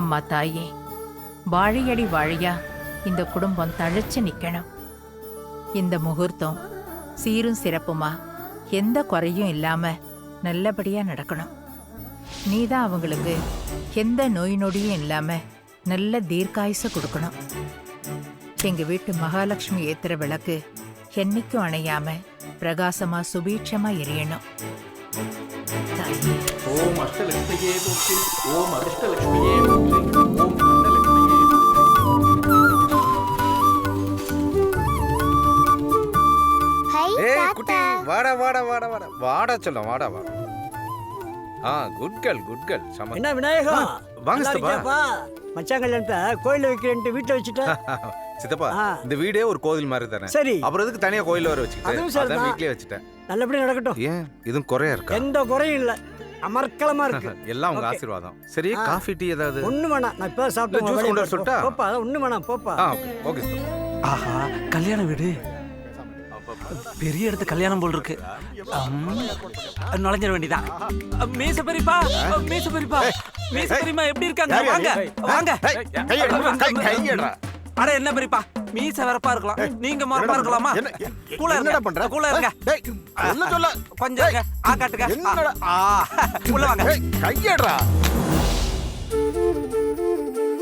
அம்மா தாயே வாழையடி வாழையா இந்த குடும்பம் தழைச்சு நிக்கணும். இந்த முகூர்த்தம் சீரும் சிறப்புமா எந்த குறையும் இல்லாம நல்லபடியா நடக்கணும். நீதான் அவங்களுக்கு எந்த நோய் நொடியும் இல்லாம நல்ல தீர்க்காயுச கொடுக்கணும். எங்க வீட்டு மகாலட்சுமி ஏத்துற விளக்கு என்னைக்கும் அணையாம பிரகாசமா சுபீட்சமா எரியணும். தாயே. ஓம் அஷ்டலட்சுமியே போற்றி ஓம் அதிர்ஷ்டலட்சுமியே போற்றி ஓம் குட்டி வாடா வாடா வாடா வாடா. வாடா சொல்ல வாடா வாடா. ஆ குட் கேர்ள் குட் கேர்ள் சம என்ன விநாயகம் வாங்க சித்தப்பா. மச்சான் கல்யாணத்தை கோயில்ல வைக்கிறேன்ட்டு வீட்டுல வச்சுட்டேன் சித்தப்பா. இந்த வீடே ஒரு கோவில் மாதிரி தானே? சரி. அப்புறம் எதுக்கு தனியா கோயில்ல வர அதுவும் வச்சுக்கிட்டேன். அதான் வீட்லயே வச்சுட்டேன். நல்லபடியா நடக்கட்டும். ஏன்? இதுவும் குறையா இருக்கா? எந்த குறையும் இல்ல. அமர்க்கலமா இருக்கு எல்லாம் உங்க. ஆசீர்வாதம் சரி. காஃபி டீ ஏதாவது ஒண்ணு வேணாம் நான் இப்ப சாப்பிட்டு வெளிய கொண்டு வர. சொல்லட்டா? போப்பா அதான் ஒண்ணு வேணாம் போப்பா ஓகே ஆஹா கல்யாண வீடு பெரிய இடத்து கல்யாணம் போல் இருக்கு நுழைஞ்சிட வேண்டியதான் மீச பெரியப்பா மீச பெரியப்பா மீச பெரியம்மா எப்படி இருக்காங்க வாங்க வாங்க அட என்ன பெரியப்பா? மீச வரப்பா இருக்கலாம். நீங்க மரப்பா இருக்கலாமா? கூட என்னடா பண்ற? கூட இருங்க. டேய் என்ன சொல்ல. கொஞ்சம் இருங்க. ஆ காட்டுங்க. என்னடா? ஆ உள்ள வாங்க. ஏய் கையெடுறா.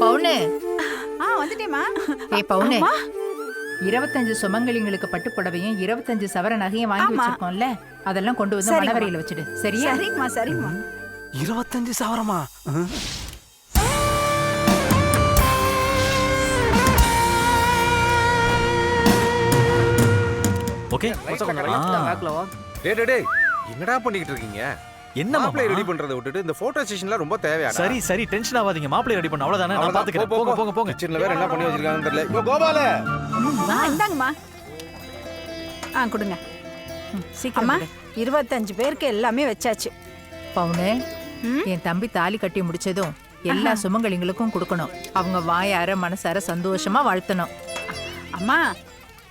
பவுனு. ஆ வந்துட்டேமா ஏ பவுனு. இருபத்தஞ்சு சுமங்கலிங்களுக்கு பட்டு புடவையும் இருபத்தஞ்சு சவர நகையும் வாங்கி. வச்சிருக்கோம்ல? அதெல்லாம் கொண்டு வந்து சரிம்மா. மணவரையில வச்சுடு. சரியா? சரிங்கம்மா சரிங்கம்மா இருபத்தஞ்சு சவரமா? ஓகே டேய் டேய் டேய் என்னடா பண்ணிக்கிட்டு இருக்கீங்க? என்ன மாப்பிளை ரெடி பண்றதை விட்டுட்டு இந்த போட்டோ செஷன்லாம் ரொம்ப தேவையா சரி சரி டென்ஷன் ஆகாதீங்க. மாப்பிளை ரெடி பண்ண. அவ்வளவுதானே? நான். பாத்துக்கிறேன். போங்க போங்க போங்க. கிச்சன்ல வேற என்ன பண்ணி வச்சிருக்காங்கன்னு தெரியல. இப்போ கோபால! ஆ இந்தாங்கம்மா. ஆ கொடுங்க. சீக்கிரம். இருபத்தஞ்சு பேருக்கு எல்லாமே வச்சாச்சு. பவுனு? என் தம்பி தாலி கட்டி முடிச்சதும் எல்லா சுமங்கலிங்களுக்கும் கொடுக்கணும். அவங்க வாயார மனசார சந்தோஷமா வாழ்த்தணும். அம்மா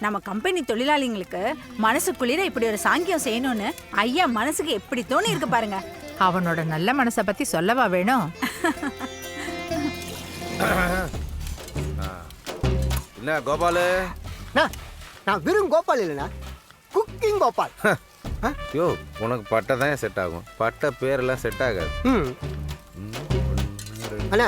நம்ம கம்பெனி தொழிலாளிங்களுக்கு மனசு குளிர இப்படி ஒரு சாங்கியம் செய்யணும்னு ஐயா மனசுக்கு எப்படி தோணி இருக்கு பாருங்க. அவனோட நல்ல மனசை பத்தி சொல்லவா வேணும்? என்ன கோபாலு? நான் வெறும் கோபால் இல்லைண்ணா குக்கிங் கோபால். யோ உனக்கு பட்டை தான் செட் ஆகும். பட்டை பேரெல்லாம் செட் ஆகாது. அண்ணா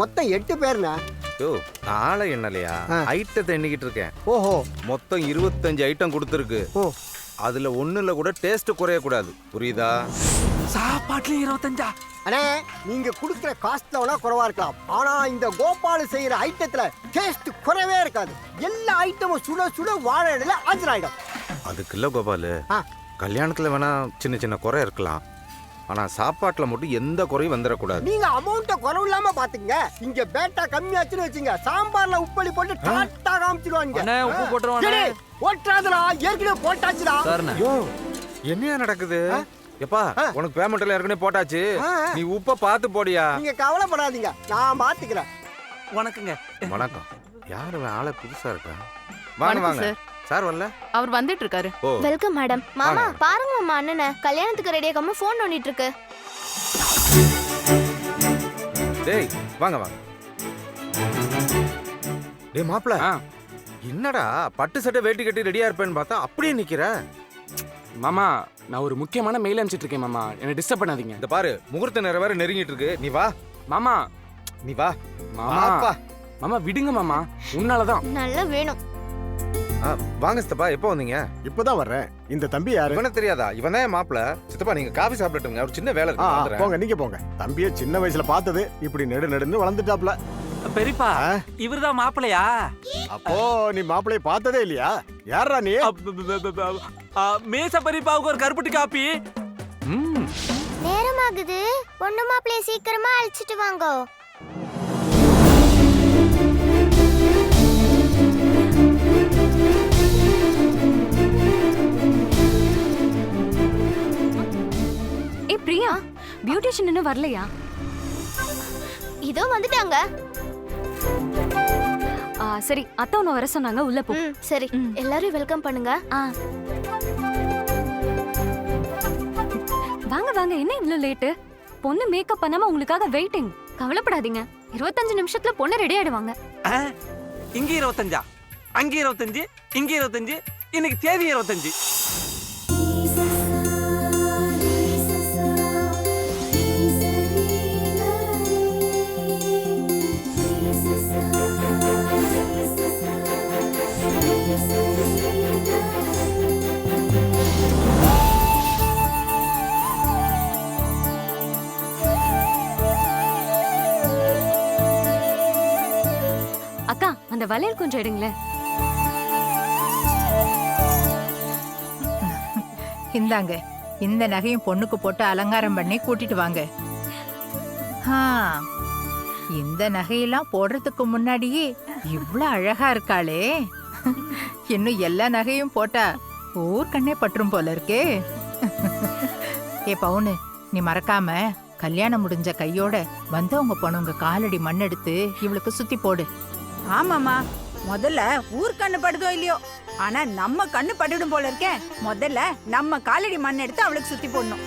மொத்தம் எட்டு பேர்ண்ணா யோ ஆளை எண்ணலையா ஆ. ஐட்டத்தை எண்ணிக்கிட்டு இருக்கேன். ஓஹோ. மொத்தம் இருபத்தஞ்சு ஐட்டம் கொடுத்துருக்கு. ஓ. அதுல ஒண்ணுல கூட டேஸ்ட் குறையக்கூடாது. புரியுதா? சாப்பாட்டுல இருபத்தஞ்சா? அண்ணே நீங்க கொடுக்குற காஸ்ட்ல வேணா குறைவா இருக்கலாம். ஆனா இந்த கோபால் செய்யற ஐட்டத்துல டேஸ்ட் குறைவே இருக்காது. எல்லா ஐட்டமும் சுட சுட வாழை இலையில ஆஜராயிடும் அதுக்கு இல்ல கோபாலு. ஆ. கல்யாணத்துல வேணா சின்ன சின்ன குறை இருக்கலாம். ஆனா சாப்பாட்டுல மட்டும் எந்த குறையும் வந்துடக்கூடாது நீங்க அமௌண்ட்டை குறவு இல்லாம பாத்துங்க இங்க பேட்டா கம்மியாச்சுன்னு வச்சுங்க. சாம்பார்ல உப்பளி போட்டு டாட்டா காமிச்சிடுவாங்க அண்ணே உப்பு போட்டுருவானே? சரி, போட்டாதுடா ஏற்கனவே போட்டாச்சுடா. என்னையா நடக்குது? எப்பா உனக்கு பேமெண்ட் எல்லாம் ஏற்கனவே போட்டாச்சு. நீ உப்ப பார்த்து போடியா? நீங்க கவலைப்படாதீங்க. நான் பாத்துக்கிறேன். வணக்கங்க. வணக்கம். யாரு? ஆளே புதுசா இருக்கா? வாங்க வாங்க. சார் வரல அவர் வந்துட்டு இருக்காரு ஓ வெல்கம் மேடம் மாமா. பாருங்க மாமா அண்ணனை. கல்யாணத்துக்கு ரெடி ஆகாம ஃபோன் நோண்டிட்டு இருக்கு டேய் வாங்க வாங்க. டேய் மாப்பிள. ஆ. என்னடா பட்டு சட்டை வேட்டி கட்டி ரெடியா இருப்பேன்னு பார்த்தா அப்படியே நிக்கிற? மாமா நான் ஒரு முக்கியமான மெயில் அனுப்பிச்சிட்டு இருக்கேன் மாமா. என்னை டிஸ்டர்ப் பண்ணாதீங்க. இந்த பாரு முகூர்த்த நேரம் வேற நெருங்கிட்டு இருக்கு நீ வா. மாமா. நீ வா. மாமா. மாமா விடுங்க மாமா. உன்னாலதான். நல்லா வேணும். வாங்க சித்தப்பா எப்போ வந்தீங்க? இப்பதான் வர்றேன். இந்த தம்பி யாரு? இவனை தெரியாதா? இவன் தான் மாப்பிள. சித்தப்பா நீங்க காஃபி சாப்பிட்டுங்க ஒரு சின்ன வேலை ஆ, இருக்கு வந்துடுறேன். போங்க நீங்க போங்க. தம்பிய சின்ன வயசுல பார்த்தது இப்படி நெடு நெடுன்னு வளர்ந்துட்டாப்ல. பெரியப்பா? இவர்தான் மாப்பிளையா? அப்போ நீ மாப்பிளைய பார்த்ததே இல்லையா? யாரா நீ? மீச பெரியப்பாவுக்கு ஒரு கருப்பட்டி காப்பி. ம் நேரமாகுது. பொண்ணு மாப்பிளைய சீக்கிரமா அழைச்சிட்டு வாங்க. பியூட்டிஷியன் இன்னும் வரலையா? இதோ வந்துட்டாங்க. ஆ, சரி அத்தை உன்னை வர சொன்னாங்க உள்ள போ. ம் சரி. ம். எல்லாரும் வெல்கம் பண்ணுங்க. ஆ. வாங்க வாங்க என்ன இவ்ளோ லேட்டு பொண்ணு மேக்கப் பண்ணாம உங்களுக்காக வெயிட்டிங் கவலைப்படாதீங்க. இருபத்தஞ்சு நிமிஷத்துல பொண்ணு ரெடி ஆயிடுவாங்க. ஆ, இங்க இருபத்தஞ்சா? அங்க இருபத்தஞ்சு இங்க இருபத்தஞ்சு இன்னைக்கு தேதி இருபத்தஞ்சு. வளையல் கொஞ்சம் எடுங்களேன். இந்தாங்க இந்த நகையும் பொண்ணுக்கு போட்டு அலங்காரம் பண்ணி கூட்டிட்டு வாங்க. இந்த நகையெல்லாம் போடுறதுக்கு முன்னாடியே இவ்ளோ அழகா இருக்காளே. இன்னும் எல்லா நகையும் போட்டா ஊர் கண்ணே பற்றும் போல இருக்கே. ஏ பவுனு நீ மறக்காம கல்யாணம் முடிஞ்ச கையோட வந்தவங்க போனவங்க காலடி மண் எடுத்து இவளுக்கு சுத்தி போடு. ஆமாமா முதல்ல ஊர் கண்ணு படுதோ இல்லையோ? ஆனா நம்ம கண்ணு பட்டுடும் போல இருக்கே. முதல்ல நம்ம காலடி மண் எடுத்து அவளுக்கு சுத்தி போடணும்?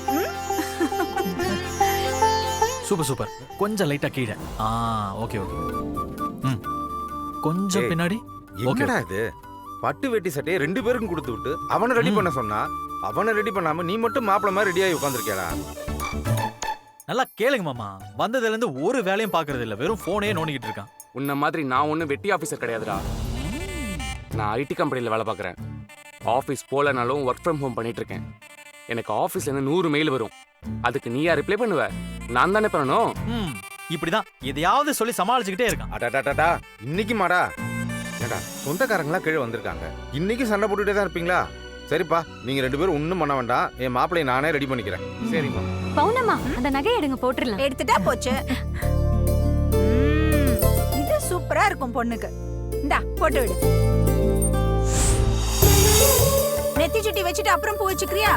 Super super. கொஞ்சம் லைட்டா கீழே. ஆ ஓகே ஓகே ம். கொஞ்சம் ஏய். பின்னாடி. ஓகே என்னடா இது? பட்டு வெட்டி சட்டையை ரெண்டு பேருக்கும் கொடுத்து விட்டு அவனை ரெடி பண்ண சொன்னா அவனை ரெடி பண்ணாம நீ மட்டும் மாப்பிள மாதிரி ரெடியாகி உட்காந்துருக்கியாடா நல்லா கேளுங்க மாமா. வந்ததுல இருந்து ஒரு வேலையும் பாக்குறது இல்ல. வெறும் போனே நோண்டிக்கிட்டு இருக்கான். உன்ன மாதிரி நான் ஒன்றும் வெட்டி ஆஃபீஸர் கிடையாதுடா. நான் ஐடி கம்பெனியில் வேலை பார்க்குறேன். ஆஃபீஸ் போகலனாலும் ஒர்க் ஃப்ரம் ஹோம் பண்ணிட்டு இருக்கேன் எனக்கு ஆஃபீஸ்லேருந்து நூறு மெயில் வரும். அதுக்கு நீயா ரிப்ளை பண்ணுவ? நான் தானே பண்ணணும்? இப்படிதான். எதையாவது சொல்லி சமாளிச்சுக்கிட்டே இருக்கான். அடாடாடாடா இன்னைக்கு மாடா. ஏடா சொந்தக்காரங்களாம் கீழே வந்திருக்காங்க. இன்னைக்கு சண்டை போட்டுட்டே தான் இருப்பீங்களா? சரிப்பா நீங்க ரெண்டு பேரும் ஒன்றும் பண்ண வேண்டாம். என் மாப்பிளையை நானே ரெடி பண்ணிக்கிறேன். சரிம்மா. பவுனம்மா அந்த நகையை எடுங்க போட்டுடலாம். எடுத்துட்டா போச்சு. சூப்பரா இருக்கும் பொண்ணுக்கு. இந்தா போட்டு விடு. நெத்தி சுட்டி வச்சுட்டு அப்புறம் பூ வச்சுக்கிறியா?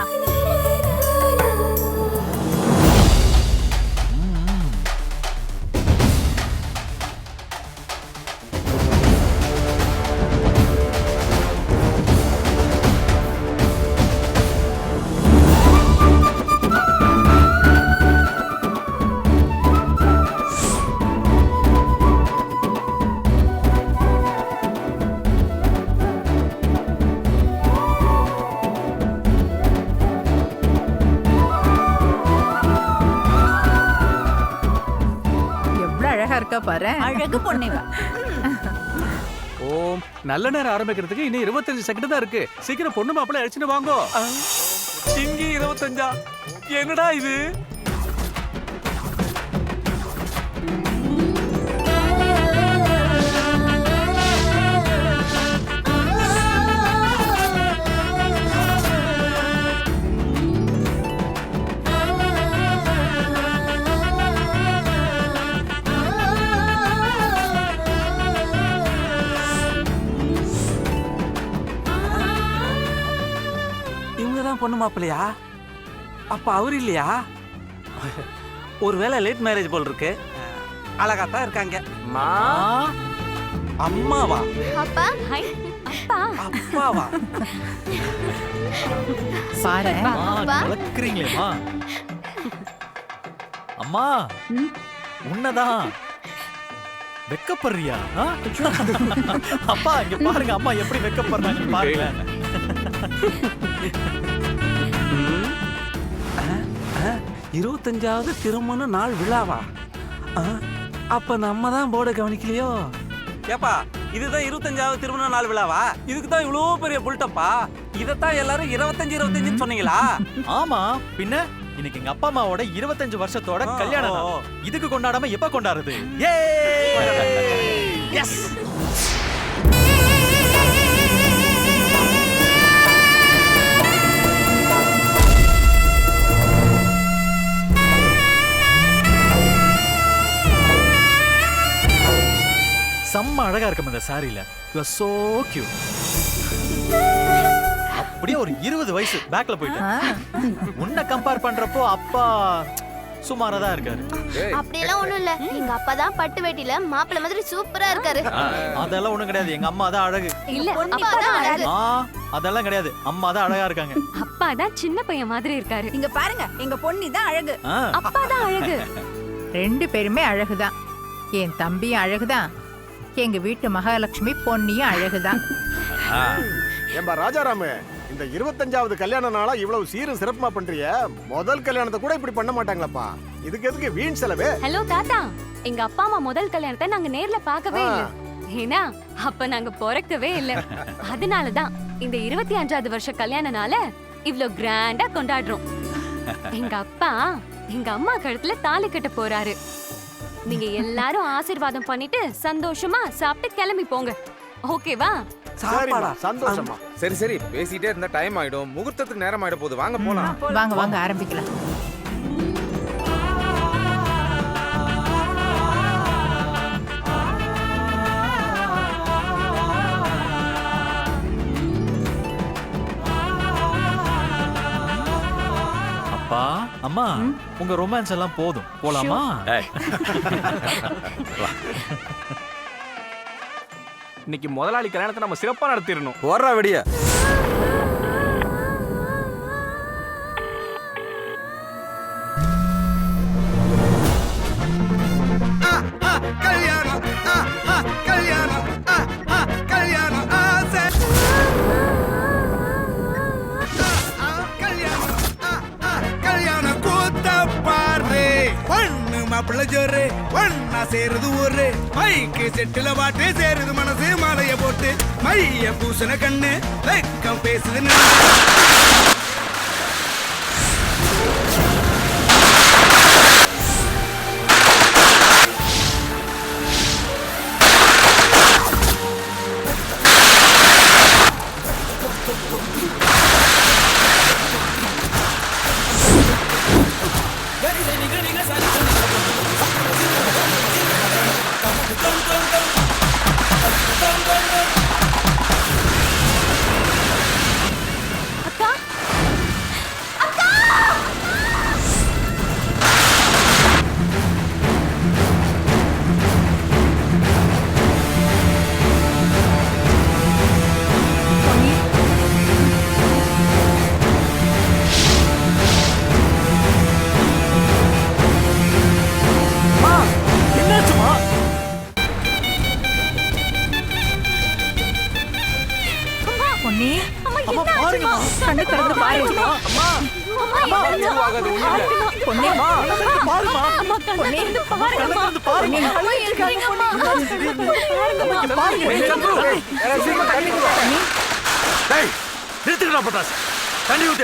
அழகு பொண்ணு ஓம். நல்ல நேரம் ஆரம்பிக்கிறதுக்கு இன்னும் இருபத்தஞ்சு செகண்ட் தான் இருக்கு. சீக்கிரம் பொண்ணு மாப்பிள்ளை அடிச்சுட்டு வாங்கோ. இங்கே இருபத்தஞ்சா? என்னடா இது? தான் பொண்ணு மாப்பிள்ளையா? அப்ப அவர் இல்லையா? ஒருவேளை லேட் மேரேஜ் போல் இருக்கு. அழகா தான் இருக்காங்க. மா? அம்மாவா? அப்பா அப்பாவா? பாரு. அம்மா கலக்குறீங்களேம்மா. அம்மா உன்னதான் வெக்கப்படுறியா? அப்பா இங்க பாருங்க. அம்மா எப்படி வெக்கப்படுறாங்க பாருங்க இருபத்தஞ்சாவது திருமண நாள் விழாவா? அப்ப நம்ம தான் போர்டை கவனிக்கலையோ? ஏப்பா இதுதான் இருபத்தஞ்சாவது திருமண நாள் விழாவா? இதுக்கு தான் இவ்வளோ பெரிய புல்டப்பா இதைத்தான் எல்லாரும் இருபத்தஞ்சு இருபத்தஞ்சுன்னு சொன்னீங்களா? ஆமா பின்ன இன்னைக்கு எங்க அப்பா அம்மாவோட இருபத்தஞ்சு வருஷத்தோட ஆ, கல்யாண ஓ, நாள். ஓ. இதுக்கு கொண்டாடாம எப்ப கொண்டாடுறது? எஸ் செம்ம அழகா இருக்கும் இந்த சாரியில யூ ஆர் சோ கியூட் அப்படியே ஒரு இருபது வயசு பேக்ல போயிட்டு ஆ, உன்னை கம்பேர் பண்றப்போ அப்பா சுமாரா தான் இருக்காரு. அப்படியெல்லாம் ஒண்ணும் இல்ல. எங்க அப்பா தான் பட்டு வேட்டியில மாப்பிள்ளை மாதிரி சூப்பரா இருக்காரு. அதெல்லாம் ஒண்ணும் கிடையாது. எங்க அம்மா தான் அழகு. இல்ல அப்பா தான் அழகு. அதெல்லாம் கிடையாது. அம்மா தான் அழகா இருக்காங்க. அப்பா தான் சின்ன பையன் மாதிரி இருக்காரு. இங்க பாருங்க எங்க பொண்ணு தான் அழகு. அப்பா தான் அழகு. ரெண்டு பேருமே அழகுதான். என் தம்பியும் அழகுதான். எங்க வீட்டு மகாலட்சுமி பொன்னியும் அழகுதான். ஏம்பா ராஜாராமு இந்த இருபத்தஞ்சாவது கல்யாண நாளா இவ்வளவு சீரும் சிறப்புமா பண்றிய? முதல் கல்யாணத்தை கூட இப்படி பண்ண மாட்டாங்களப்பா? இதுக்கு எதுக்கு வீண் செலவு? ஹலோ தாத்தா. எங்க அப்பா அம்மா முதல் கல்யாணத்தை நாங்க நேர்ல பார்க்கவே இல்ல. ஏன்னா அப்ப நாங்க பிறக்கவே இல்ல. அதனாலதான் இந்த இருபத்தி அஞ்சாவது வருஷ கல்யாண நாள இவ்ளோ கிராண்டா கொண்டாடுறோம். எங்க அப்பா எங்க அம்மா கழுத்துல தாலி கட்ட போறாரு. நீங்க எல்லாரும் ஆசீர்வாதம் பண்ணிட்டு சந்தோஷமா சாப்பிட்டு கிளம்பி போங்க. ஓகேவா? சரிம்மா சந்தோஷமா சரி சரி. பேசிட்டே இருந்தா டைம் ஆயிடும். முகூர்த்தத்துக்கு நேரம் ஆயிட போகுது. வாங்க போலாம். வாங்க வாங்க ஆரம்பிக்கலாம். அம்மா உங்க ரொமான்ஸ் எல்லாம் போதும். போலாமா? இன்னைக்கு முதலாளி கல்யாணத்தை நம்ம சிறப்பா நடத்திடணும். போடுறா வெடிய. ஒன்னா சேருது ஒரு மைக்கு செட்டுல பாட்டு சேருது மனசு மாலைய போட்டு. மைய பூசண கண்ணு வெக்கம் பேசுது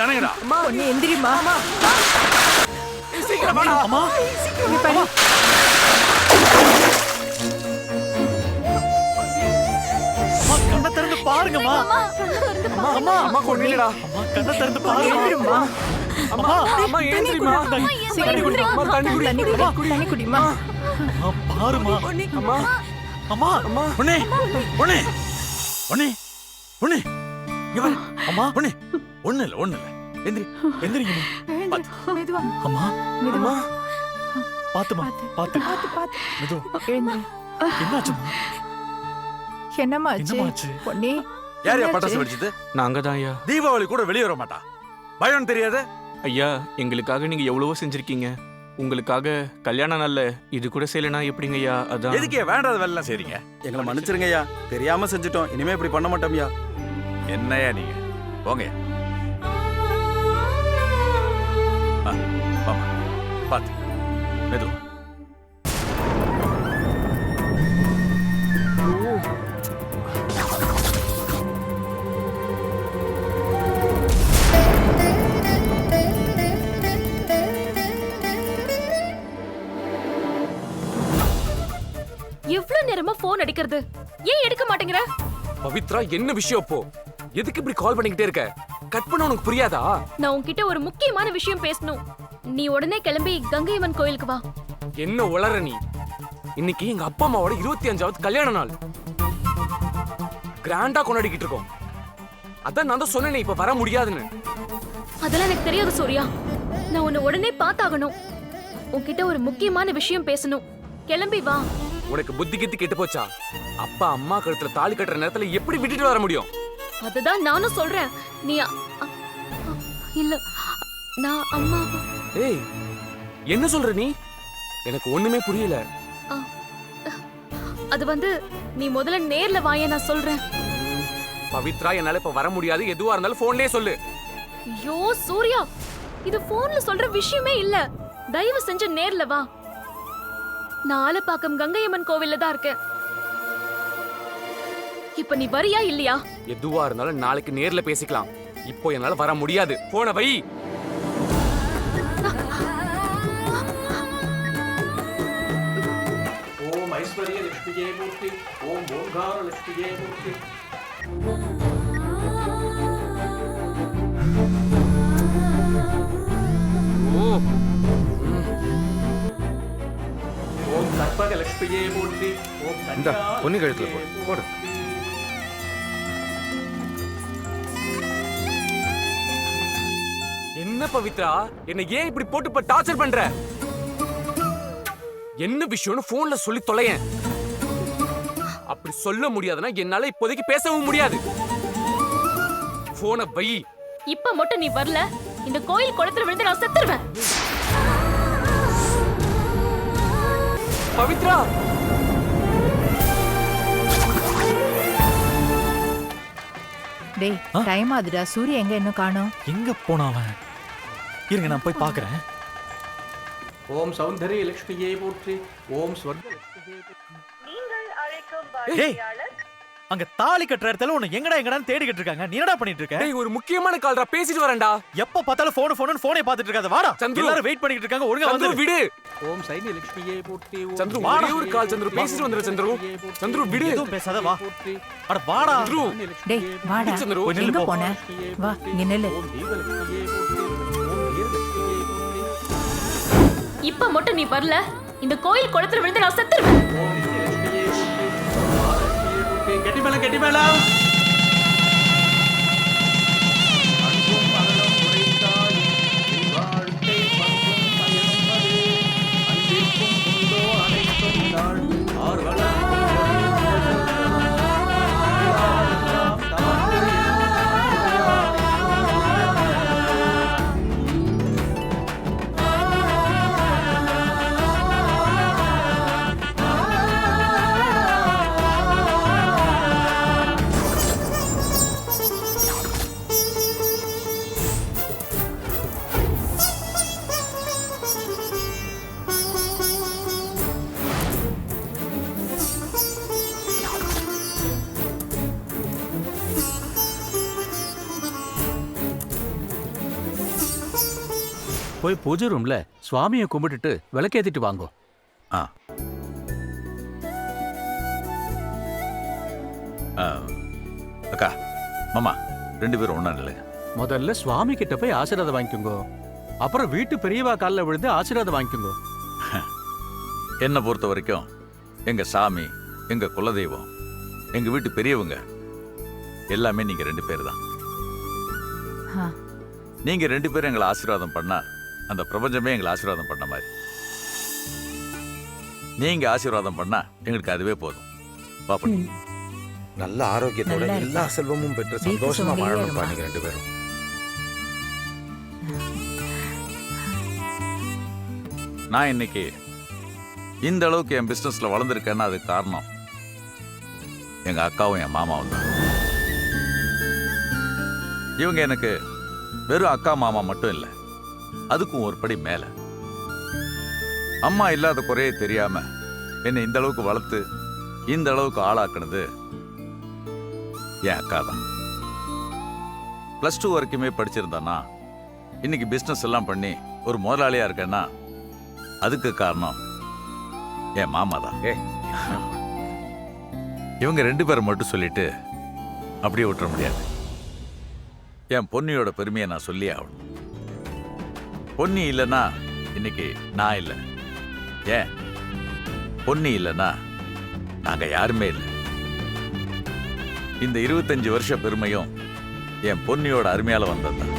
தண்ணி ஊத்தி அணைங்கடா பொன்னி எந்திரிமா சீக்கிரம் வாடா. அம்மா பாரு அம்மா கண்ணை திறந்து பாருங்கம்மா. அம்மா, அம்மா அம்மா அம்மா கொன்னிலடா அம்மா கண்ணை திறந்து பாருங்க எந்திரிமா அம்மா அம்மா ஏந்திரிமா சீக்கிரம் குடி தண்ணி குடி. தண்ணி குடி. தண்ணி குடிமா அம்மா பாருமா அம்மா அம்மா அம்மா பொண்ணே பொண்ணே பொண்ணே பொண்ணே இங்க பாரு அம்மா. பொண்ணே ஒண்ணு இல்ல ஒண்ணு இல்ல. எந்திரி எந்திரிங்க மெதுவா அம்மா மெதுவா. பாத்துமா பாத்து பாத்து பாத்து. மெதுவா. எழுந்திரு என்னாச்சுமா என்னம்மா ஆச்சு? பொன்னி யாரையா என்னாச்சு? பட்டாசு வெடிச்சது? நாங்க தான் ஐயா. தீபாவளி கூட வெளியே வர மாட்டா பயம் தெரியாது? ஐயா எங்களுக்காக நீங்க எவ்வளவோ செஞ்சிருக்கீங்க. உங்களுக்காக கல்யாண நாள்ல இது கூட செய்யலனா எப்படிங்க ஐயா? அதான். எதுக்கே வேண்டாத வேலை செய்றீங்க? எங்களை மன்னிச்சிருங்கய்யா தெரியாம செஞ்சுட்டோம். இனிமே இப்படி பண்ண மாட்டோம்யா என்னையா நீங்க? போங்க பாத்து மெதுவா. எவ்வளவு நேரமா போன் அடிக்கிறது? ஏன் எடுக்க மாட்டேங்கிற? பவித்ரா என்ன விஷயம் அப்போ எதுக்கு இப்படி கால் பண்ணிக்கிட்டே இருக்க? கட் பண்ண உனக்கு புரியாதா? நான் உன்கிட்ட ஒரு முக்கியமான விஷயம் பேசணும். நீ உடனே கிளம்பி கங்கையம்மன் கோயிலுக்கு வா. என்ன உளற நீ? இன்னைக்கு எங்க அப்பா அம்மாவோட இருபத்தி அஞ்சாவது கல்யாண நாள். கிராண்டா கொண்டாடிக்கிட்டு இருக்கோம். அதான் நான் தான் சொன்னேனே இப்ப வர முடியாதுன்னு. அதெல்லாம் எனக்கு தெரியாது சூர்யா. நான் உன்னை உடனே பார்த்தாகணும். உன்கிட்ட ஒரு முக்கியமான விஷயம் பேசணும். கிளம்பி வா. உனக்கு புத்தி கித்தி கெட்டு போச்சா? அப்பா அம்மா கழுத்துல தாலி கட்டுற நேரத்துல எப்படி விட்டுட்டு வர முடியும்? அதுதான் நானும் சொல்றேன். நீ அ- அ- இல்ல நான் அம்மா ஏய் என்ன சொல்ற நீ? எனக்கு ஒண்ணுமே புரியல. அது வந்து நீ முதல்ல நேர்ல வாயே நான் சொல்றேன். பவித்ரா என்னால இப்ப வர முடியாது. எதுவா இருந்தாலும் போன்லயே சொல்லு. ஐயோ சூர்யா இது போன்ல சொல்ற விஷயமே இல்ல. தயவு செஞ்சு நேர்ல வா. நான் ஆலப்பாக்கம் கங்கையம்மன் கோவில்ல தான் இருக்கேன். இப்ப நீ வரியா இல்லையா? எதுவா இருந்தாலும் நாளைக்கு நேர்ல பேசிக்கலாம். இப்போ என்னால வர முடியாது. போன வை. ஐஸ்வர்ய லட்சுமியே மூர்த்தி ஓம் ஓங்கார லட்சுமியே மூர்த்தி ஓ. ஓம் கற்பக லட்சுமியே மூர்த்தி ஓம் இந்த பொன்னி கழுத்துல போடு போடு. என்ன பவித்ரா? என்ன ஏன் இப்படி போட்டு டார்ச்சர் பண்ற? என்ன விஷயம்னு போன்ல சொல்லி தொலையேன். சொல்ல முடியாதுன்னா என்னால இப்போதைக்கு பேசவும் முடியாது. போனை வை இப்ப மட்டும் நீ வரல. இந்த கோயில் குளத்துல விழுந்து நான் செத்துருவேன். பவித்ரா! டேய் டைம் ஆகுதுடா. சூர்யா எங்க இன்னும் காணோம்? எங்க போனாவன் இருங்க நான் போய் பாக்குறேன் ஓம் சௌந்தரிய லட்சுமியே மூர்த்தி ஓம் ஸ்வர்க டேய் அங்க தாலி கட்டுற இடத்துல உன்னை எங்கடா எங்கடான்னு தேடிக்கிட்டு இருக்காங்க. நீ என்னடா பண்ணிட்டு இருக்க? டேய் ஒரு முக்கியமான கால்ரா பேசிட்டு வரேன்டா. எப்ப பார்த்தாலும் போன் போன் போனே பார்த்துட்டு இருக்காத. வாடா. சந்துரு. எல்லாரும் வெயிட் பண்ணிட்டு இருக்காங்க. ஒழுங்கா வந்து விடு. ஓம் சைன்ய லட்சுமியே ஓம் சந்துரு வாடா. ஒரே ஒரு கால் சந்துரு. பேசிட்டு வந்துரு சந்துரு. சந்துரு விடு. எதுவும் பேசாத வா. அட வாடா. சந்துரு. டேய் வாடா. சந்துரு. எங்க. போன? வா இங்க நில்லு. இப்ப மட்டும் நீ வரல. இந்த கோயில் குளத்துல விழுந்து நான் செத்துருவேன். மகாலட்சுமியே மூர்த்தி கெட்டி மேளம் போய் பூஜை ரூம்ல சுவாமியை கும்பிட்டுட்டு விளக்கேத்திட்டு வாங்கோ. ஆ. அக்கா மாமா ரெண்டு பேரும் ஒண்ணா இல்லைங்க முதல்ல சுவாமி கிட்ட போய் ஆசீர்வாதம் வாங்கிக்கோங்க. அப்புறம் வீட்டு பெரியவா காலில் விழுந்து ஆசீர்வாதம் வாங்கிக்கோங்க. என்னை பொறுத்த வரைக்கும் எங்க சாமி எங்க குலதெய்வம் எங்க வீட்டு பெரியவங்க எல்லாமே நீங்க ரெண்டு பேர் தான் ஆ. நீங்க ரெண்டு பேரும் எங்களை ஆசீர்வாதம் பண்ணா அந்த பிரபஞ்சமே எங்களை ஆசீர்வாதம் பண்ண மாதிரி. நீங்க ஆசீர்வாதம் பண்ணா எங்களுக்கு அதுவே போதும். பாப்பா நல்ல ஆரோக்கியத்தோட எல்லா. செல்வமும் பெற்று சந்தோஷமா இருமா. நீங்க ரெண்டு பேரும். நான் இன்னைக்கு இந்த அளவுக்கு என் பிசினஸ்ல வளர்ந்துருக்கேன்னா அதுக்கு காரணம் எங்க அக்காவும் என் மாமாவும் தான். இவங்க எனக்கு வெறும் அக்கா மாமா மட்டும் இல்லை. அதுக்கும் ஒரு படி மேல. அம்மா இல்லாத குறையே தெரியாம என்னை இந்த அளவுக்கு வளர்த்து இந்த அளவுக்கு ஆளாக்குனது என் அக்கா தான். ப்ளஸ் டூ வரைக்குமே படிச்சிருந்தானா இன்னைக்கு பிஸ்னஸ் எல்லாம் பண்ணி ஒரு முதலாளியா இருக்கேன்னா அதுக்கு காரணம் என் மாமா தான். இவங்க ரெண்டு பேரை மட்டும் சொல்லிட்டு அப்படியே விட்டுற முடியாது. என் பொன்னியோட பெருமையை நான் சொல்லி ஆகணும். பொன்னி இல்லைன்னா இன்னைக்கு நான் இல்லை. ஏன்? பொன்னி இல்லைன்னா நாங்கள் யாருமே இல்லை. இந்த இருபத்தஞ்சு வருஷ பெருமையும் என் பொன்னியோட வந்தது தான்